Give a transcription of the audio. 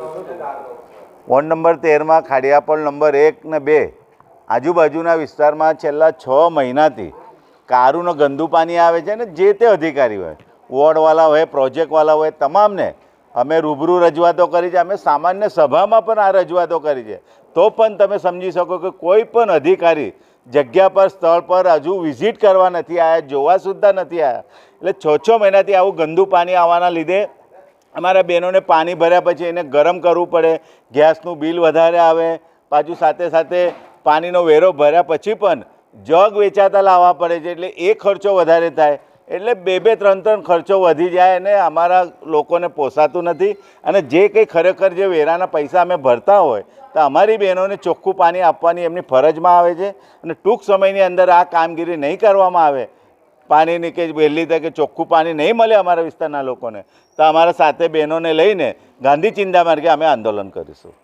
Ward number તેરમાં ખાડિયાપળ number એક ને બે. આજુબાજુના વિસ્તારમાં છેલ્લા છ મહિનાથી કારુનો ગંદુ પાણી આવે છે ને જે તે અધિકારી હોય વોર્ડવાળા હોય પ્રોજેક્ટવાળા હોય, તમામને અમે રૂબરૂ રજૂઆતો કરી છે. અમે સામાન્ય સભામાં પણ આ રજૂઆતો કરી છે. તો પણ તમે સમજી શકો કે કોઈ પણ અધિકારી જગ્યા પર, સ્થળ પર હજુ વિઝિટ કરવા નથી આવ્યા જોવા સુદ્ધા નથી આવ્યા એટલે છ છ મહિનાથી આવું ગંદુ પાણી આવવાના લીધે અમારા બહેનોને પાણી ભર્યા પછી એને ગરમ કરવું પડે, ગેસનું બિલ વધારે આવે, પાછું સાથે સાથે પાણીનો વેરો ભર્યા પછી પણ જગ વેચાતા લાવવા પડે છે એટલે એ ખર્ચો વધારે થાય. એટલે બે બે ત્રણ ત્રણ ખર્ચો વધી જાય અને અમારા લોકોને પોસાતું નથી. અને જે કંઈ ખરેખર જે વેરાના પૈસા અમે ભરતા હોય, તો અમારી બહેનોને ચોખ્ખું પાણી આપવાની એમની ફરજમાં આવે છે. અને ટૂંક સમયની અંદર આ કામગીરી નહીં કરવામાં આવે પાણીની કે વહેલી તકે ચોખ્ખું પાણી નહીં મળે અમારા વિસ્તારના લોકોને, તો અમારા સાથે બહેનોને લઈને ગાંધી ચિંતા માર્ગે અમે આંદોલન કરીશું.